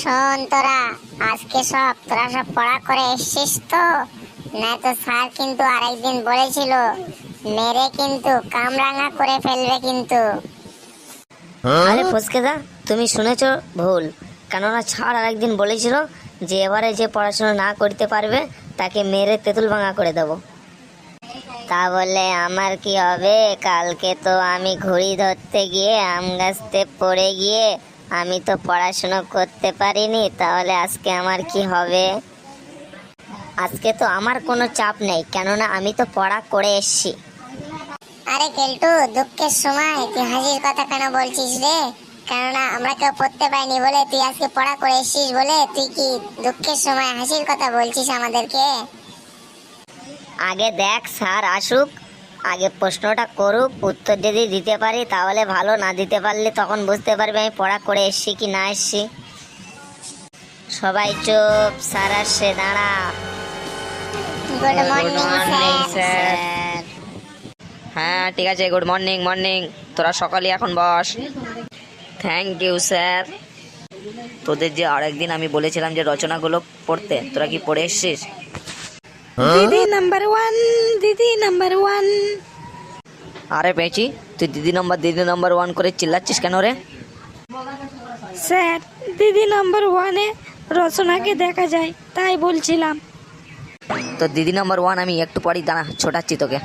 শোন তোরা, আজকে সব, তোরা সব পড়া করে এসছিস তো? না তো স্যার কিন্তু আরেকদিন বলেছিল, মেরে কিন্তু কামরাঙা করে ফেলবে কিন্তু। আরে তুমি শুনেছ ভুল। কেননা ছাড় আরেকদিন বলেছিল যে এবারে যে পড়াশোনা না করতে পারবে, তাকে মেরে তেঁতুল ভাঙা করে দেবো। তা বলে আমার কি হবে? কালকে তো আমি ঘুড়ি ধরতে গিয়ে, আম গাছতে পড়ে গিয়ে আমি তো পড়াশোনা করতে পারিনি তাহলে আজকে আমার কি হবে? আজকে তো আমার কোনো চাপ নেই কেননা আমি তো পড়া করে এসছি। আরে কেলটু দুঃখের সময় তুই হাসির কথা কেন বলছিস রে? কেননা আমরা কেউ পড়তে পাইনি বলে তুই আজকে পড়া করে এসছিস বলে তুই কি দুঃখের সময় হাসির কথা বলছিস আমাদেরকে? আগে দেখ স্যার আসুক। আগে প্রশ্নটা করুক উত্তর যদি দিতে পারি তাহলে ভালো। না দিতে পারলে তখন বুঝতে পারবে আমি পড়া করে এসছি কি না এসছি। সবাই চুপ স্যার আসছে দাঁড়া। গুড মর্নিং স্যার হ্যাঁ ঠিক আছে গুড মর্নিং মর্নিং তোরা সকালে এখন বস। থ্যাংক ইউ স্যার তোদের যে আরেকদিন আমি বলেছিলাম যে রচনাগুলো পড়তে তোরা কি পড়ে এসছিস? দিদি নাম্বার ওয়ান দিদি নাম্বার ওয়ান আরে পেয়েছি তুই দিদি নম্বর দিদি নম্বর ওয়ান করে চিল্লাচ্ছিস কেন রে? স্যার দিদি নাম্বার ওয়ানে রচনাকে দেখা যায় তাই বলছিলাম। তো দিদি নম্বর ওয়ান আমি একটু পরেই দাঁড়া ছোটাচ্ছি তোকে।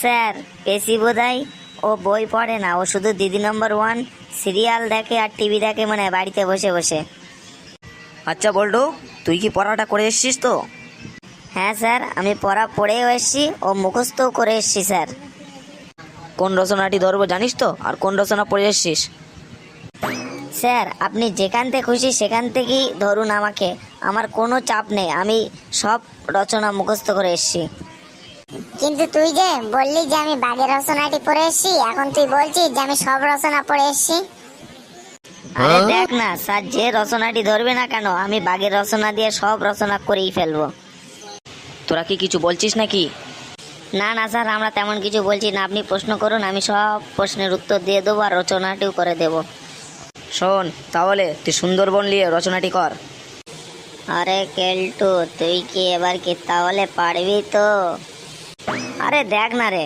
স্যার পেশি বোধহয় ও বই পড়ে না ও শুধু দিদি নম্বর ওয়ান সিরিয়াল দেখে আর টিভি দেখে মানে বাড়িতে বসে বসে। আচ্ছা বল্টু তুই কি পড়াটা করে এসছিস তো? হ্যাঁ স্যার আমি পড়া পড়েও এসেছি ও মুখস্থও করে এসেছি স্যার। কোন রচনাটি ধরবো জানিস তো? আর কোন রচনা পড়ে এসছিস? স্যার আপনি যেখান থেকে খুশি সেখান থেকেই ধরুন আমাকে। আমার কোনো চাপ নেই আমি সব রচনা মুখস্থ করে এসেছি। কিন্তু তুই যে বললি যে আমি বাঘের রচনাটি পড়ে এসেছি এখন তুই বলছিস যে আমি সব রচনা পড়ে এসেছি? আরে দেখ না স্যার যে রচনাটি ধরবে না কেন আমি বাঘের রচনা দিয়ে সব রচনা করেই ফেলব। তোরা কি কিছু বলছিস নাকি? না না স্যার আমরা তেমন কিছু বলছি না। আপনি প্রশ্ন করুন আমি সব প্রশ্নের উত্তর দিয়ে দেবো আর রচনাটিও করে দেবো। শোন তাহলে তুই সুন্দরবন নিয়ে রচনাটি কর। আরে কেলটু তুই কি এবার কি তাহলে পারবি তো? আরে দেখ না রে।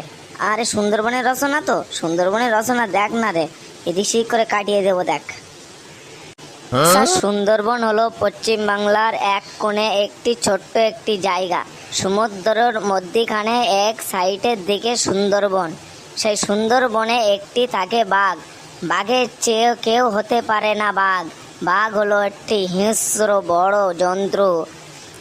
আরে সুন্দরবনের রচনা তো সুন্দরবনের রচনা দেখ না রে। এদিক সেদিক করে কাটিয়ে দেবো দেখ। স্যার, সুন্দরবন হলো পশ্চিম বাংলার এক কোণে একটি ছোট্ট একটি জায়গা। সমুদ্রের মধ্যিখানে এক সাইডের দিকে সুন্দরবন। সেই সুন্দরবনে একটি থাকে বাঘ। বাঘের চেয়ে কেউ হতে পারে না বাঘ। বাঘ হলো একটি হিংস্র বড় জন্তু।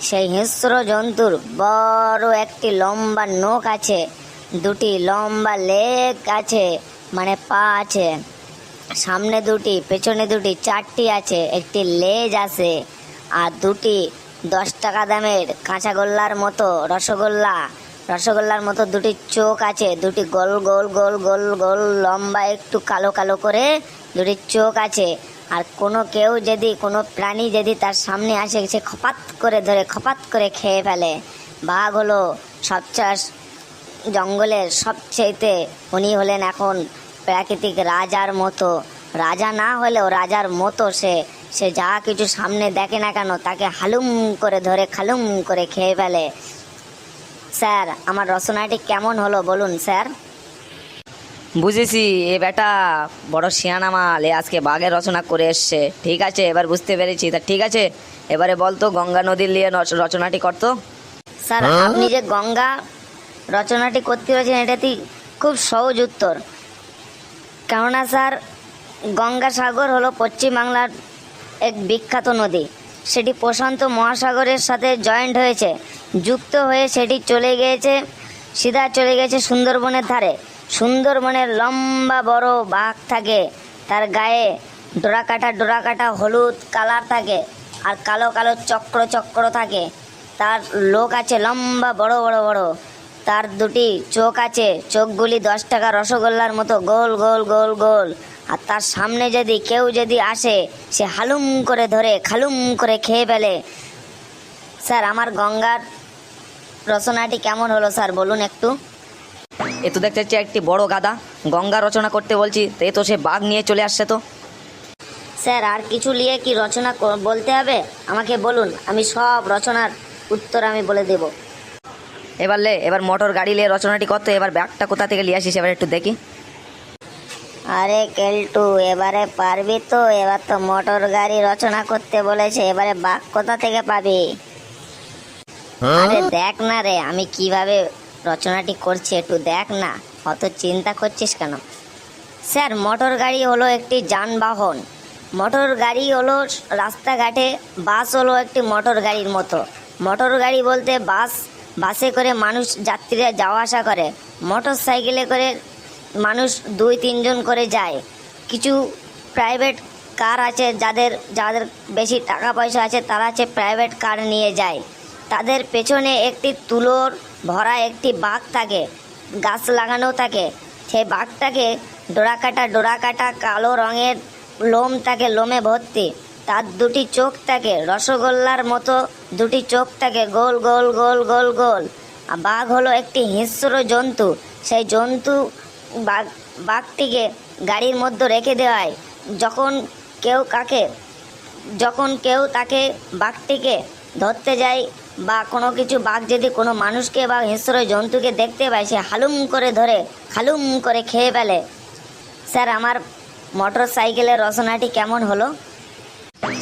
সেই হিংস্র জন্তুর বড় একটি লম্বা নখ আছে। দুটি লম্বা লেগ আছে মানে পা আছে। সামনে দুটি, পেছনে দুটি, চারটি আছে। একটি লেজ আছে। আর দুটি দশ টাকা দামের কাঁচাগোল্লার মতো রসগোল্লা। রসগোল্লার মতো দুটি চোখ আছে, দুটি গোল গোল গোল গোল গোল, লম্বা একটু কালো কালো করে দুটি চোখ আছে। আর কোনো কেউ যদি, কোনো প্রাণী যদি তার সামনে আসে, সে খপাত করে ধরে, খপাত করে খেয়ে ফেলে। বাঘ হলো সবচেয়ে জঙ্গলের সবচেয়েতে উনি হলেন এখন প্রাকৃতিক রাজার মতো। রাজা না হলেও রাজার মতো সে সে যা কিছু সামনে দেখে না কেন তাকে হালুম করে ধরে খালুম করে খেয়ে ফেলে। স্যার আমার রচনাটি কেমন হলো বলুন স্যার? বুঝেছি এ বেটা বড় শিয়ানা মাল এ আজকে বাঘের রচনা করে এসছে। ঠিক আছে এবার বুঝতে পেরেছি। তা ঠিক আছে এবারে বলতো গঙ্গা নদীর নিয়ে রচ- রচনাটি করতো স্যার আপনি যে গঙ্গা রচনাটি করতে পেরেছেন এটাতে খুব সহজ উত্তর। কেননা স্যার গঙ্গাসাগর হলো পশ্চিমবাংলার এক বিখ্যাত নদী। সেটি প্রশান্ত মহাসাগরের সাথে জয়েন্ট হয়েছে। যুক্ত হয়ে সেটি চলে গিয়েছে, সিধা চলে গেছে সুন্দরবনের ধারে। সুন্দরবনের লম্বা বড় বাঘ থাকে, তার গায়ে ডোরা কাটা ডোরা কাটা হলুদ কালার থাকে আর কালো কালো চক্র চক্র থাকে। তার লোক আছে লম্বা বড় বড় বড়। তার দুটি চোখ আছে, চোখগুলি দশ টাকা রসগোল্লার মতো, গোল গোল গোল গোল। আর তার সামনে যদি কেউ যদি আসে সে হালুম করে ধরে খালুম করে খেয়ে ফেলে। স্যার আমার গঙ্গার রচনাটি কেমন হলো স্যার? বলুন একটু। এ তো দেখতে একটি বড় গাদা গঙ্গা রচনা করতে বলছি তো এ তো সে বাঘ নিয়ে চলে আসছে তো। স্যার আর কিছু নিয়ে কি রচনা বলতে হবে? আমাকে বলুন আমি সব রচনার উত্তর আমি বলে দেব। এবার লে এবার মোটর গাড়ি নিয়ে রচনাটি করতো এবার ব্যাগটা কোথা থেকে নিয়ে আসিস? এবার একটু দেখি। আরে কেলটু এবারে পারবি তো? এবার তো মোটর গাড়ি রচনা করতে বলেছে এবারে বাঘ কোথা থেকে পাবি? আরে দেখ না রে আমি কীভাবে রচনাটি করছি একটু দেখ না অত চিন্তা করছিস কেন? স্যার মোটর গাড়ি হলো একটি যানবাহন। মোটর গাড়ি হলো রাস্তাঘাটে বাস হলো একটি মোটর গাড়ির মতো। মোটর গাড়ি বলতে বাস বাসে করে মানুষ যাত্রীরা যাওয়া আসা করে। মোটর সাইকেলে করে মানুষ দুই, তিনজন করে যায়। কিছু প্রাইভেট কার আছে যাদের যাদের বেশি টাকা পয়সা আছে তারা আছে প্রাইভেট কার নিয়ে যায়। তাদের পেছনে একটি তুলোর ভরা একটি বাঘ থাকে, গাছ লাগানো থাকে। সেই বাঘটাকে ডোরা কাটা ডোরা কাটা কালো রঙের লোম থাকে লোমে ভর্তি। তার দুটি চোখ থাকে, রসগোল্লার মতো দুটি চোখ থাকে, গোল গোল গোল গোল গোল। বাঘ হলো একটি হিংস্র জন্তু। সেই জন্তু বাঘ, বাঘটিকে গাড়ির মধ্যে রেখে দেওয়ায়। যখন কেউ কাকে, যখন কেউ তাকে বাঘটিকে ধরতে যায় বা কোনো কিছু, বাঘ যদি কোনো মানুষকে বা হিংস্র জন্তুকে দেখতে পায়, সে হালুম করে ধরে হালুম করে খেয়ে ফেলে। স্যার, আমার মোটর সাইকেলের রচনাটি কেমন হলো?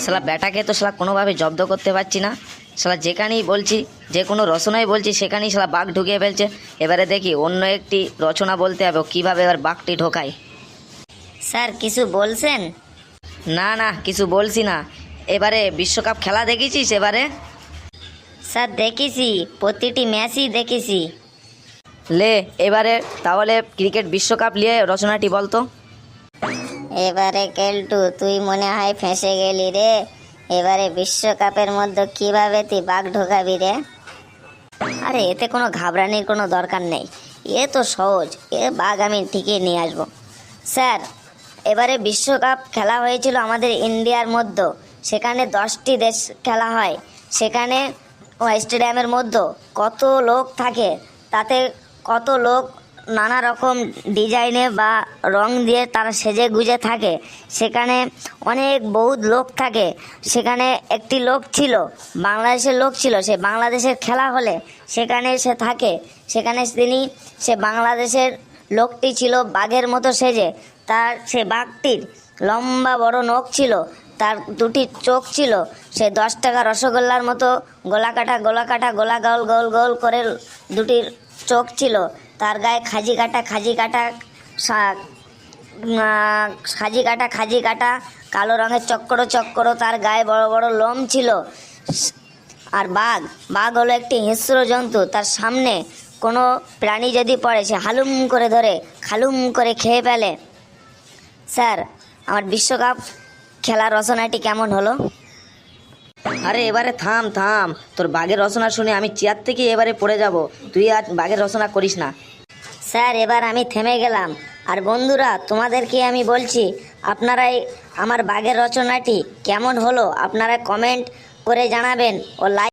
শালা ব্যাটাকে তো শালা কোনোভাবে জব্দ করতে পারছি না। শালা যেখানেই বলছি যে কোনো রচনাই বলছি সেখানেই শালা বাঘ ঢুকিয়ে ফেলছে। এবারে দেখি অন্য একটি রচনা বলতে হবে কীভাবে এবার বাঘটি ঢোকায়। স্যার কিছু বলছেন? না না কিছু বলছি না। এবারে বিশ্বকাপ খেলা দেখেছিস এবারে? স্যার দেখেছি। প্রতিটি ম্যাচই দেখেছি। লে এবারে তাহলে ক্রিকেট বিশ্বকাপ নিয়ে রচনাটি বলতো। এবারে কেলটু তুই মনে হয় ফেঁসে গেলি রে। এবারে বিশ্বকাপের মধ্যে কীভাবে তুই বাঘ ঢোকাবি রে? আরে, এতে কোনো ঘাবড়ানির কোনো দরকার নেই। এ তো সহজ। এ বাঘ আমি ঠিকই নিয়ে আসব। স্যার, এবারে বিশ্বকাপ খেলা হয়েছিল আমাদের ইন্ডিয়ার মধ্যে। সেখানে দশটি দেশ খেলা হয়। সেখানে স্টেডিয়ামের মধ্যে কত লোক থাকে? তাতে কত লোক নানা রকম ডিজাইনে বা রং দিয়ে তারা সেজে গুজে থাকে। সেখানে অনেক বহুত লোক থাকে। সেখানে একটি লোক ছিল, বাংলাদেশের লোক ছিল, সে বাংলাদেশের খেলা হলে সেখানে সে থাকে। সেখানে তিনি, সে বাংলাদেশের লোকটি ছিল বাঘের মতো সেজে। তার সে বাঘটির লম্বা বড় নখ ছিল, তার দুটি চোখ ছিল। সে দশ টাকা রসগোল্লার মতো গোলা কাটা গোলা কাটা গোলা গোল গোল গোল করে দুটির চোখ ছিল। তার গায়ে খাজি কাটা খাজি কাটা খাজি কাটা খাজি কাটা, কালো রঙের চক্কর চক্কর তার গায়ে বড় বড় লোম ছিল। আর বাঘ বাঘ হলো একটি হিংস্র জন্তু। তার সামনে কোনো প্রাণী যদি পড়ে, সে হালুম করে ধরে, খালুম করে খেয়ে ফেলে। স্যার, আমার বিশ্বকাপ খেলার রচনাটি কেমন হলো? আরে এবারে থাম থাম। তোর বাঘের রচনা শুনে আমি চেয়ার থেকে এবারে পড়ে যাব। তুই আর বাঘের রচনা করিস না। স্যার, এবার আমি থেমে গেলাম। আর বন্ধুরা, তোমাদেরকে আমি বলছি আপনারাই আমার বাঘের রচনাটি কেমন হলো, আপনারা কমেন্ট করে জানাবেন ও লাইক